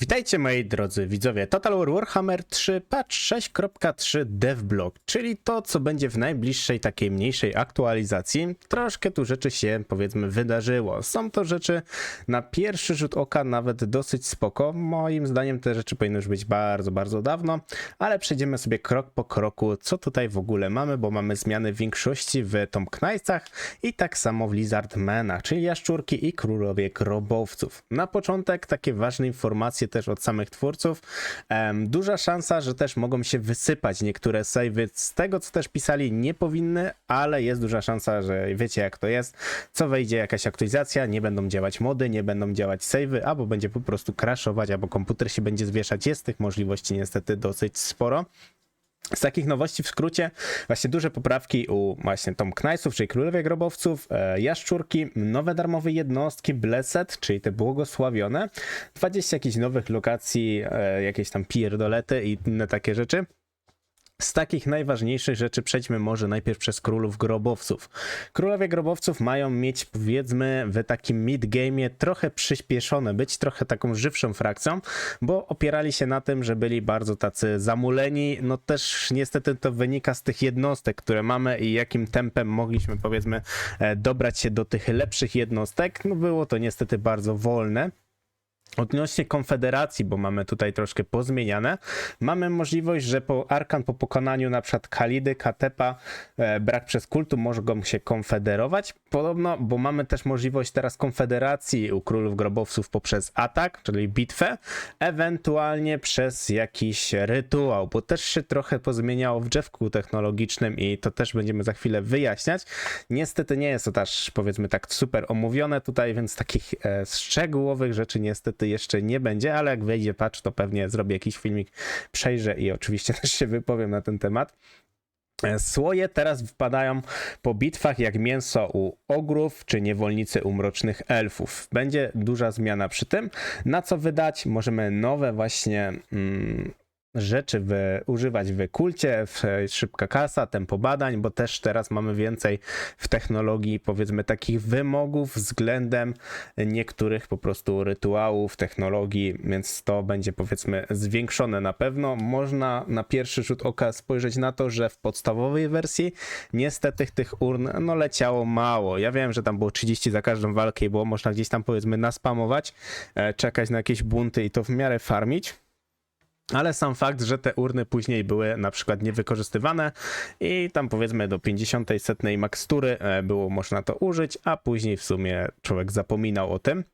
Witajcie moi drodzy widzowie, Total War Warhammer 3 patch 6.3 devblog, czyli to co będzie w najbliższej takiej mniejszej aktualizacji. Troszkę tu rzeczy się powiedzmy wydarzyło. Są to rzeczy na pierwszy rzut oka nawet dosyć spoko. Moim zdaniem te rzeczy powinny już być bardzo, bardzo dawno, ale przejdziemy sobie krok po kroku co tutaj w ogóle mamy, bo mamy zmiany w większości w Tom Knightsach i tak samo w Lizardmenach, czyli jaszczurki i królowie grobowców. Na początek takie ważne informacje też od samych twórców. Duża szansa, że też mogą się wysypać niektóre savey z tego, co też pisali, nie powinny, ale jest duża szansa, że wiecie jak to jest. Co wejdzie jakaś aktualizacja, nie będą działać mody, nie będą działać savey, albo będzie po prostu crashować, albo komputer się będzie zwieszać. Jest tych możliwości niestety dosyć sporo. Z takich nowości w skrócie, właśnie duże poprawki u właśnie Tom Knightsów, czyli Królowie Grobowców, e, Jaszczurki, nowe darmowe jednostki, Blessed, czyli te błogosławione, 20 jakichś nowych lokacji, e, jakieś tam pierdolety i inne takie rzeczy. Z takich najważniejszych rzeczy przejdźmy może najpierw przez królów grobowców. Królowie grobowców mają mieć powiedzmy w takim mid-game'ie trochę przyspieszone, być trochę taką żywszą frakcją, bo opierali się na tym, że byli bardzo tacy zamuleni. No też niestety to wynika z tych jednostek, które mamy i jakim tempem mogliśmy powiedzmy e, dobrać się do tych lepszych jednostek. No było to niestety bardzo wolne. Odnośnie Konfederacji, bo mamy tutaj troszkę pozmieniane, mamy możliwość, że po Arkan po pokonaniu na przykład Kalidy, Katepa, e, brak przez kultu mogą się konfederować. Podobno, bo mamy też możliwość teraz konfederacji u królów grobowców poprzez atak, czyli bitwę, ewentualnie przez jakiś rytuał, bo też się trochę pozmieniało w drzewku technologicznym i to też będziemy za chwilę wyjaśniać. Niestety nie jest to też powiedzmy tak super omówione tutaj, więc takich e, szczegółowych rzeczy niestety jeszcze nie będzie, ale jak wejdzie patch, to pewnie zrobię jakiś filmik, przejrzę i oczywiście też się wypowiem na ten temat. E, Słoje teraz wpadają po bitwach jak mięso u ogrów czy niewolnicy u mrocznych elfów. Będzie duża zmiana przy tym. Na co wydać? Możemy nowe właśnie mm, rzeczy wy, używać w kulcie, w szybka kasa, tempo badań, bo też teraz mamy więcej w technologii powiedzmy takich wymogów względem niektórych po prostu rytuałów, technologii, więc to będzie powiedzmy zwiększone na pewno. Można na pierwszy rzut oka spojrzeć na to, że w podstawowej wersji niestety tych urn no leciało mało. Ja wiem, że tam było 30 za każdą walkę i było można gdzieś tam powiedzmy naspamować, e, czekać na jakieś bunty i to w miarę farmić. Ale sam fakt, że te urny później były na przykład niewykorzystywane i tam powiedzmy do 50 setnej makstury e, było można to użyć, a później w sumie człowiek zapominał o tym.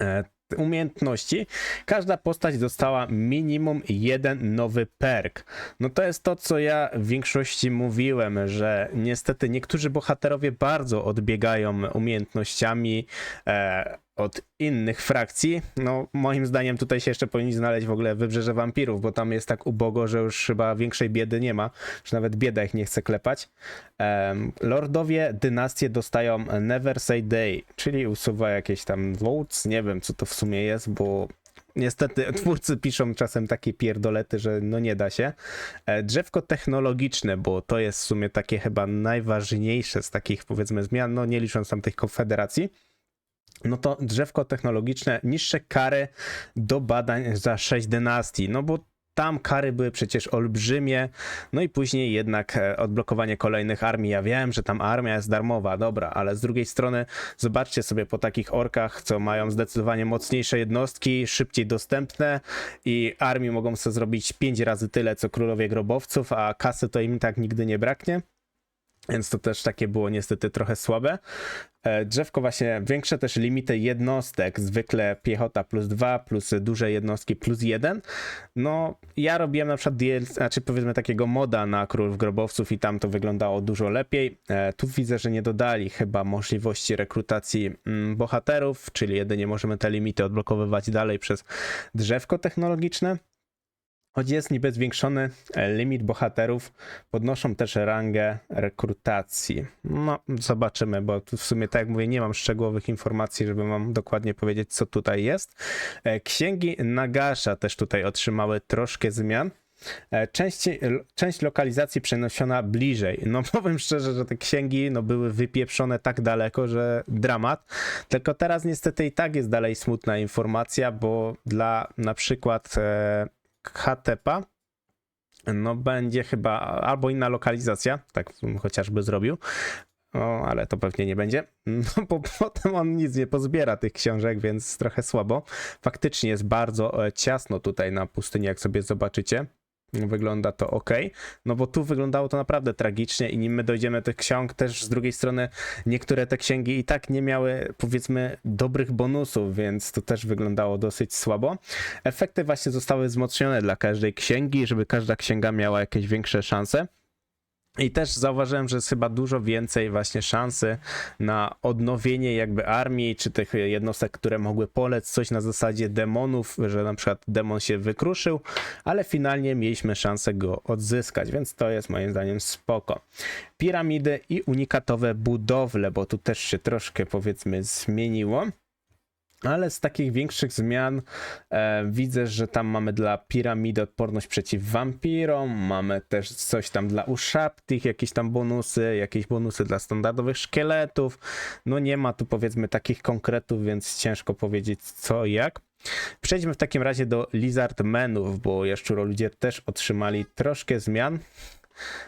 E, Umiejętności. Każda postać dostała minimum jeden nowy perk. No to jest to, co ja w większości mówiłem, że niestety niektórzy bohaterowie bardzo odbiegają umiejętnościami e, od innych frakcji. No, moim zdaniem tutaj się jeszcze powinni znaleźć w ogóle wybrzeże wampirów, bo tam jest tak ubogo, że już chyba większej biedy nie ma, że nawet bieda ich nie chce klepać. Em, Lordowie dynastie dostają Never Say Day, czyli usuwa jakieś tam votes, nie wiem co to w sumie jest, bo Niestety twórcy piszą czasem takie pierdolety, że no nie da się. E, Drzewko technologiczne, bo to jest w sumie takie chyba najważniejsze z takich powiedzmy zmian, no nie licząc tam tych konfederacji no to drzewko technologiczne, niższe kary do badań za 6 dynastii, no bo tam kary były przecież olbrzymie, no i później jednak e, odblokowanie kolejnych armii. Ja wiem, że tam armia jest darmowa, dobra, ale z drugiej strony zobaczcie sobie po takich orkach, co mają zdecydowanie mocniejsze jednostki, szybciej dostępne i armii mogą sobie zrobić 5 razy tyle, co królowie grobowców, a kasy to im tak nigdy nie braknie. Więc to też takie było niestety trochę słabe. E, Drzewko właśnie większe też limity jednostek, zwykle piechota plus 2, plus duże jednostki plus 1. No, ja robiłem na przykład DLC, znaczy powiedzmy takiego moda na królów grobowców i tam to wyglądało dużo lepiej. E, Tu widzę, że nie dodali chyba możliwości rekrutacji mm, bohaterów, czyli jedynie możemy te limity odblokowywać dalej przez drzewko technologiczne. Choć jest niby zwiększony e, limit bohaterów, podnoszą też rangę rekrutacji. No, zobaczymy, bo w sumie, tak jak mówię, nie mam szczegółowych informacji, żeby wam dokładnie powiedzieć, co tutaj jest. E, Księgi Nagasza też tutaj otrzymały troszkę zmian. E, Część, część lokalizacji przeniesiona bliżej. No powiem szczerze, że te księgi no, były wypieprzone tak daleko, że dramat. Tylko teraz niestety i tak jest dalej smutna informacja, bo dla na przykład e, HTP no będzie chyba albo inna lokalizacja, tak chociażby zrobił, o, ale to pewnie nie będzie, no bo potem on nic nie pozbiera tych książek, więc trochę słabo. Faktycznie jest bardzo e, ciasno tutaj na pustyni, jak sobie zobaczycie. Wygląda to ok, no bo tu wyglądało to naprawdę tragicznie i nim my dojdziemy do tych ksiąg, też z drugiej strony niektóre te księgi i tak nie miały powiedzmy dobrych bonusów, więc to też wyglądało dosyć słabo. Efekty właśnie zostały wzmocnione dla każdej księgi, żeby każda księga miała jakieś większe szanse. I też zauważyłem, że jest chyba dużo więcej właśnie szansy na odnowienie jakby armii, czy tych jednostek, które mogły polec coś na zasadzie demonów, że na przykład demon się wykruszył, ale finalnie mieliśmy szansę go odzyskać, więc to jest moim zdaniem spoko. Piramidy i unikatowe budowle, bo tu też się troszkę powiedzmy zmieniło. Ale z takich większych zmian e, widzę, że tam mamy dla piramidy odporność przeciw wampirom, mamy też coś tam dla uszaptych, jakieś tam bonusy, jakieś bonusy dla standardowych szkieletów. No nie ma tu powiedzmy takich konkretów, więc ciężko powiedzieć co i jak. Przejdźmy w takim razie do Lizard Menów, bo jaszczuro ludzie też otrzymali troszkę zmian.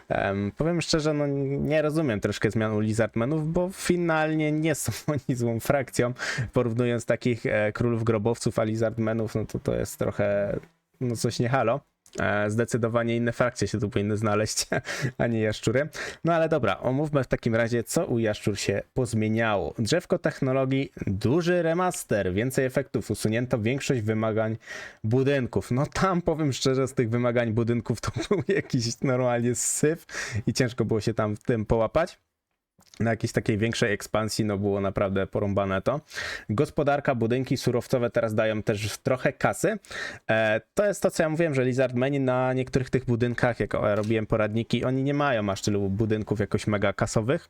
Em, powiem szczerze, no nie rozumiem troszkę zmian u Lizardmenów, bo finalnie nie są oni złą frakcją. Porównując takich e, królów grobowców a Lizardmenów, no to to jest trochę no coś nie halo. E, zdecydowanie inne frakcje się tu powinny znaleźć, a nie jaszczury. No ale dobra, omówmy w takim razie, co u jaszczur się pozmieniało. Drzewko technologii, duży remaster, więcej efektów, usunięto większość wymagań budynków. No tam powiem szczerze, z tych wymagań budynków to był jakiś normalnie syf i ciężko było się tam w tym połapać na jakiejś takiej większej ekspansji, no było naprawdę porąbane to. Gospodarka, budynki surowcowe teraz dają też trochę kasy. E, to jest to, co ja mówiłem, że Lizard Menu na niektórych tych budynkach, jak ja robiłem poradniki, oni nie mają aż tylu budynków jakoś mega kasowych.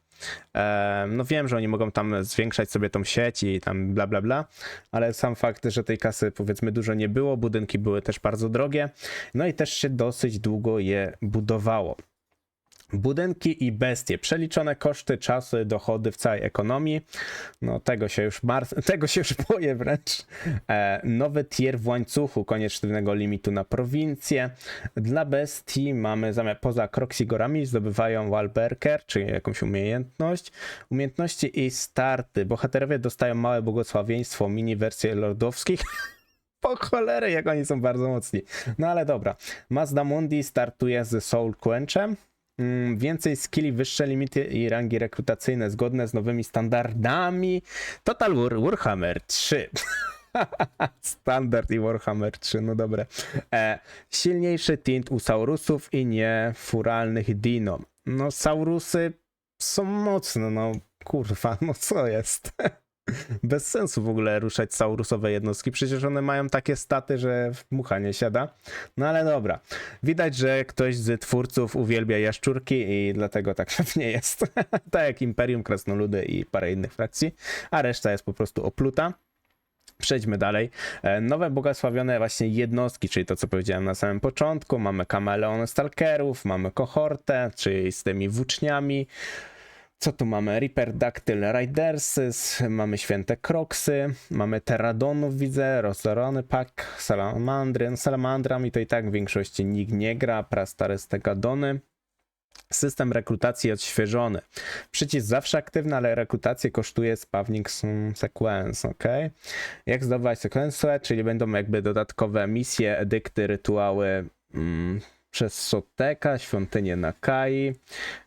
E, no wiem, że oni mogą tam zwiększać sobie tą sieć i tam bla bla bla, ale sam fakt, że tej kasy powiedzmy dużo nie było, budynki były też bardzo drogie, no i też się dosyć długo je budowało. Budynki i bestie, przeliczone koszty, czasy, dochody w całej ekonomii. No tego się już mar- tego się już boję wręcz. E, nowy tier w łańcuchu, koniec sztywnego limitu na prowincję. Dla bestii mamy zamiast poza Kroxigorami zdobywają Walberker, czyli jakąś umiejętność. Umiejętności i starty. Bohaterowie dostają małe błogosławieństwo, mini wersje lordowskich. Po cholerę, jak oni są bardzo mocni. No ale dobra. Mazda Mundi startuje z Soul Quenchem. Mm, Więcej skilli, wyższe limity i rangi rekrutacyjne zgodne z nowymi standardami. Total War Warhammer 3. Standard i Warhammer 3, no dobre. E, silniejszy tint u Saurusów i niefuralnych Dino. No Saurusy są mocne, no kurwa, no co jest? Bez sensu w ogóle ruszać saurusowe jednostki, przecież one mają takie staty, że mucha nie siada. No ale dobra. Widać, że ktoś z twórców uwielbia jaszczurki i dlatego tak pewnie jest. tak jak Imperium, Krasnoludy i parę innych frakcji, a reszta jest po prostu opluta. Przejdźmy dalej. E, Nowe błogosławione właśnie jednostki, czyli to co powiedziałem na samym początku. Mamy kameleon stalkerów, mamy kohortę, czyli z tymi włóczniami. Co tu mamy? Reaper Dactyl Ridersys, mamy Święte Kroksy, mamy Terradonów, widzę, Rozorony Pack, Salamandry. No, Salamandrami to i tak w większości nikt nie gra, prastare Stegadony. System rekrutacji odświeżony. Przycisk zawsze aktywny, ale rekrutację kosztuje spawning some sequence, ok? Jak zdobywać sekwencję, czyli będą jakby dodatkowe misje, edykty, rytuały mm, przez Soteka, świątynię Nakai.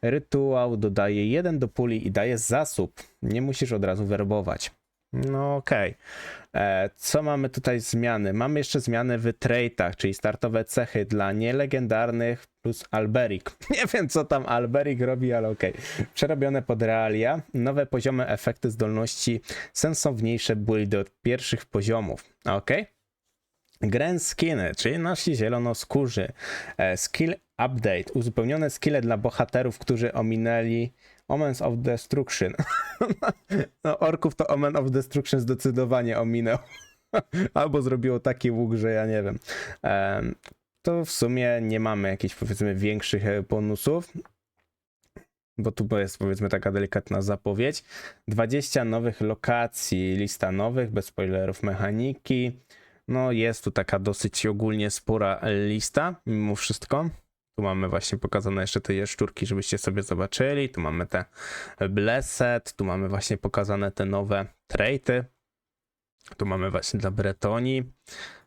Rytuał dodaje jeden do puli i daje zasób. Nie musisz od razu werbować. No okej. E, Co mamy tutaj zmiany? Mamy jeszcze zmiany w traitach, czyli startowe cechy dla nielegendarnych plus Alberic. Nie wiem co tam Alberic robi, ale okej. Przerobione pod realia, nowe poziomy efekty zdolności, sensowniejsze buildy od pierwszych poziomów. Okej. Grand Skiny, czyli nasi zielonoskórzy. E, Skill Update. Uzupełnione skille dla bohaterów, którzy ominęli Omens of Destruction. no, orków to Omen of Destruction zdecydowanie ominął. Albo zrobiło taki łuk, że ja nie wiem. Em, to w sumie nie mamy jakichś powiedzmy większych e, bonusów. Bo tu jest powiedzmy taka delikatna zapowiedź. 20 nowych lokacji, lista nowych, bez spoilerów mechaniki. No jest tu taka dosyć ogólnie spora lista, mimo wszystko. Tu mamy właśnie pokazane jeszcze te jaszczurki, żebyście sobie zobaczyli. Tu mamy te Blessed, tu mamy właśnie pokazane te nowe traity. Tu mamy właśnie dla Bretonii.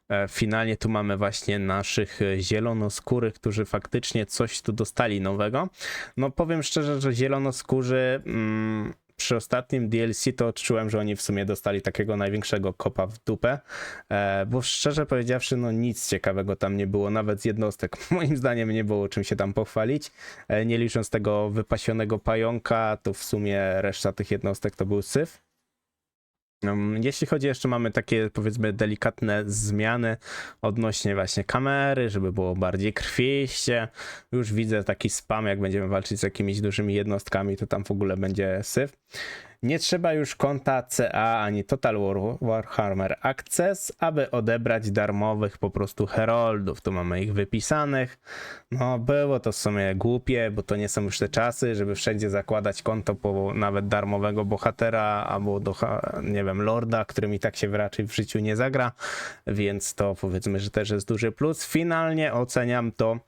E, Finalnie tu mamy właśnie naszych zielonoskórych, którzy faktycznie coś tu dostali nowego. No powiem szczerze, że zielonoskórzy mm, przy ostatnim DLC to odczułem, że oni w sumie dostali takiego największego kopa w dupę, e, bo szczerze powiedziawszy, no nic ciekawego tam nie było, nawet z jednostek. Moim zdaniem nie było czym się tam pochwalić. E, nie licząc tego wypasionego pająka, to w sumie reszta tych jednostek to był syf. Um, Jeśli chodzi jeszcze, mamy takie powiedzmy delikatne zmiany odnośnie właśnie kamery, żeby było bardziej krwieście. Już widzę taki spam, jak będziemy walczyć z jakimiś dużymi jednostkami, to tam w ogóle będzie syf. Nie trzeba już konta CA ani Total War Warhammer Access, aby odebrać darmowych po prostu heroldów. Tu mamy ich wypisanych. No było to w sumie głupie, bo to nie są już te czasy, żeby wszędzie zakładać konto po nawet darmowego bohatera albo do, nie wiem, lorda, którym i tak się raczej w życiu nie zagra, więc to powiedzmy, że też jest duży plus. Finalnie oceniam to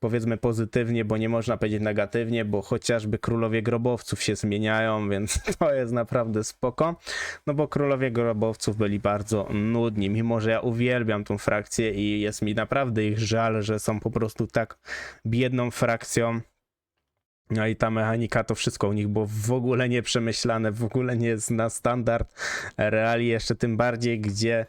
powiedzmy pozytywnie, bo nie można powiedzieć negatywnie, bo chociażby królowie grobowców się zmieniają, więc to jest naprawdę spoko. No bo królowie grobowców byli bardzo nudni, mimo że ja uwielbiam tą frakcję i jest mi naprawdę ich żal, że są po prostu tak biedną frakcją. No i ta mechanika, to wszystko u nich było w ogóle nieprzemyślane, w ogóle nie jest na standard reali, jeszcze tym bardziej, gdzie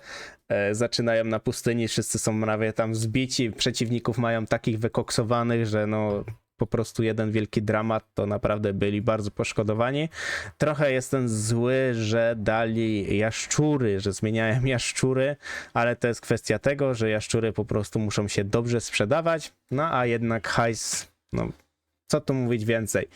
e, zaczynają na pustyni, wszyscy są prawie tam zbici, przeciwników mają takich wykoksowanych, że no po prostu jeden wielki dramat, to naprawdę byli bardzo poszkodowani. Trochę jestem zły, że dali jaszczury, że zmieniają jaszczury, ale to jest kwestia tego, że jaszczury po prostu muszą się dobrze sprzedawać, no a jednak hajs, no co tu mówić więcej.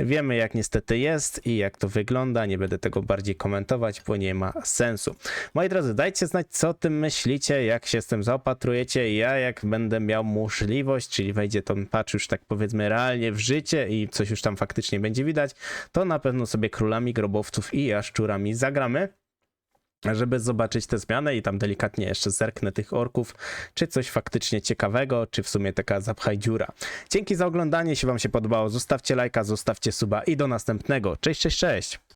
Wiemy jak niestety jest i jak to wygląda, nie będę tego bardziej komentować, bo nie ma sensu. Moi drodzy, dajcie znać co o tym myślicie, jak się z tym zaopatrujecie. Ja jak będę miał możliwość, czyli wejdzie ten patch już tak powiedzmy realnie w życie i coś już tam faktycznie będzie widać, to na pewno sobie królami grobowców i jaszczurami zagramy żeby zobaczyć te zmiany i tam delikatnie jeszcze zerknę tych orków, czy coś faktycznie ciekawego, czy w sumie taka zapchaj dziura. Dzięki za oglądanie, jeśli wam się podobało, zostawcie lajka, zostawcie suba i do następnego. Cześć, cześć, cześć!